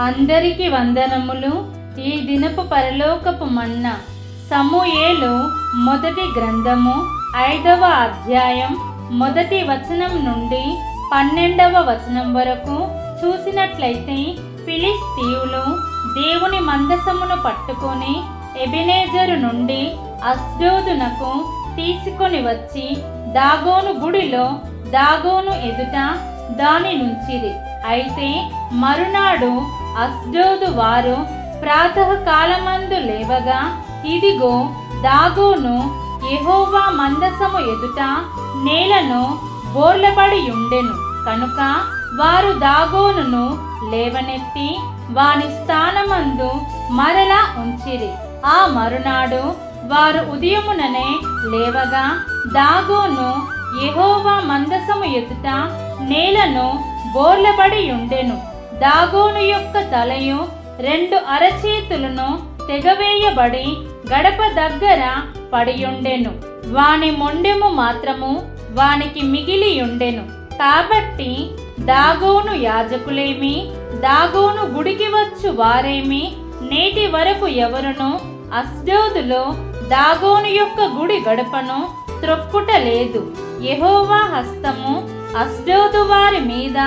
అందరికీ వందనములు. ఈ దినపు పరలోకపు మన్న సమూయేలు మొదటి గ్రంథము ఐదవ అధ్యాయం మొదటి వచనం నుండి పన్నెండవ వచనం వరకు చూసినట్లయితే ఫిలిస్తీయులు దేవుని మందసమును పట్టుకొని ఎబినేజరు నుండి అస్డోదునకు తీసుకొని వచ్చి దాగోను గుడిలో దాగోను ఎదుట దాని నుంచిది అయితే మరునాడు అస్డోదు వారు ప్రాతకాలమందు లేవగా ఇదిగో దాగోను ఎహోవా మందసము ఎదుట నేలను బోర్లబడి ఉండెను కనుక వారు దాగోనును లేవనెత్తి వాని స్థానమందు మరలా ఉంచిరి. ఆ మరునాడు వారు ఉదయముననే లేవగా దాగోను ఎహోవా మందసము ఎదుట నేలను బోర్లబడి ఉండెను దాగోను యొక్క తలయు రెండు అరచేతులను తెగవేయబడి గడప దగ్గర పడియుండెను. వాని మొండెము మాత్రము వానికి మిగిలియుండెను. కాబట్టి దాగోను యాజకులేమి దాగోను గుడికి వచ్చు వారేమి నేటి వరకు ఎవరును అస్డోదులో దాగోను యొక్క గుడి గడపను త్రొక్కుట లేదు. యహోవా హస్తము అస్డోదు వారి మీద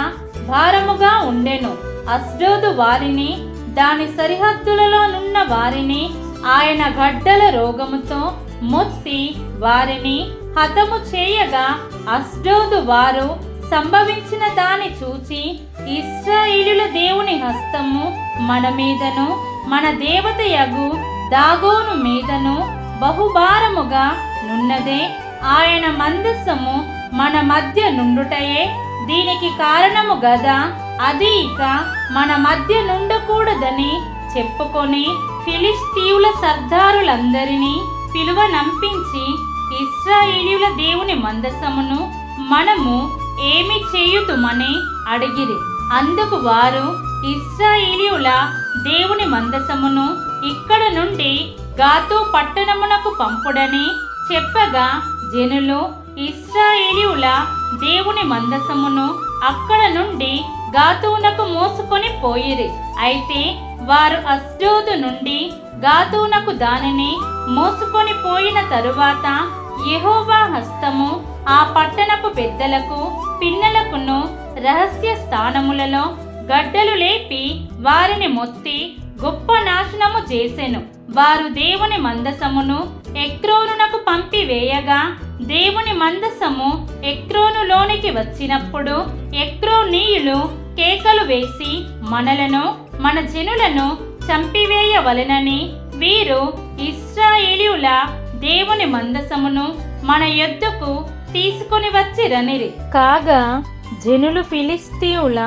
భారముగా ఉండెను. అస్డోదు వారిని దాని సరిహద్దులలో నున్న వారిని ఆయన గడ్డల రోగముతో మొత్తి వారిని హతము చేయగా అస్డోదు వారు సంభవించిన దాని చూచి ఇస్రాయిలుల దేవుని హస్తము మన మీదను మన దేవత యగు దాగోను మీదను బహుభారముగా నున్నదే. ఆయన మందస్సము మన మధ్య నుండుటయే. దీనికి కారణము గదా అది ఇక మన మధ్య నుండకూడదని చెప్పుకొని ఫిలిస్తీవుల సర్దారులందరినీ పిలువనంపించి ఇస్రాయేలీయుల దేవుని మందసమును మనము ఏమి చేయుతుమని అడిగిరి. అందుకు వారు ఇస్రాయేలీయుల దేవుని మందసమును ఇక్కడ నుండి గాతు పట్టణమునకు పంపుడని చెప్పగా జనులు ఇస్రాయేలీయుల దేవుని మందసమును అక్కడ నుండి గాతునకు మోసుకొని పోయిరి. అయితే వారు అస్డోదు నుండి గాతునకు దానిని మోసుకొని పోయిన తరువాత యహోవా హస్తము ఆ పట్టణపు పెద్దలకు పిన్నలకును రహస్య స్థానములలో గడ్డలు లేపి వారిని మొత్తి గొప్ప నాశనము చేసెను. వారు దేవుని మందసమును ఎక్రోనునకు పంపివేయగా దేవుని మందసము ఎక్రోనులోనికి వచ్చినప్పుడు ఎక్రోనీయులు కేకలు వేసి మనలను మన జనులను చంపివేయవలెనని వీరు ఇస్రాయేలీయుల దేవుని మందసమును మన యొద్దకు తీసుకొని వచ్చిరనిరి. కాగా జనులు ఫిలిస్తీయుల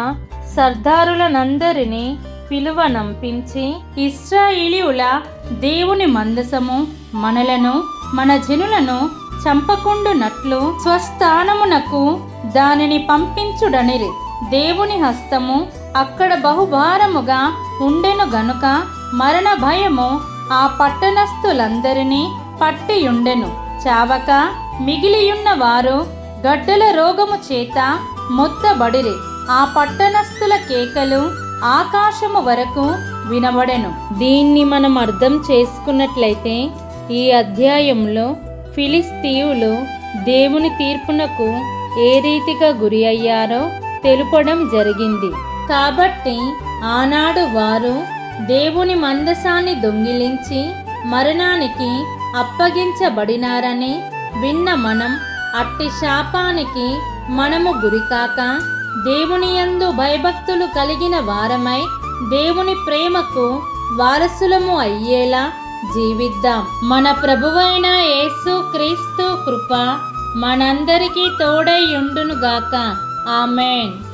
సర్దారులనందరినీ పిలువనంపించి ఇస్రాయిలీయుల దేవుని మందసము మనలను మన జనులను చంపకుండునట్లు స్వస్థానమునకు దానిని పంపించుడనిరి. దేవుని హస్తము అక్కడ బహుభారముగా ఉండెను గనుక మరణ భయము ఆ పట్టణస్థులందరినీ పట్టియుండెను. చావక మిగిలియున్న వారు గడ్డల రోగము చేత మొత్తబడిరి. ఆ పట్టణస్థుల కేకలు ఆకాశము వరకు వినబడెను. దీన్ని మనం అర్థం చేసుకున్నట్లయితే ఈ అధ్యాయంలో ఫిలిస్తీయులు దేవుని తీర్పునకు ఏ రీతిగా గురి అయ్యారో తెలుపడం జరిగింది. కాబట్టి ఆనాడు వారు దేవుని మందసాన్ని దొంగిలించి మరణానికి అప్పగించబడినారని విన్న మనం అట్టి శాపానికి మనము గురికాక దేవుని యందు భయభక్తులు కలిగిన వారమై దేవుని ప్రేమకు వారసులము అయ్యేలా జీవిద్దాం. మన ప్రభువైన యేసు క్రీస్తు కృప మనందరికీ తోడై ఉండునుగాక. ఆమెన్.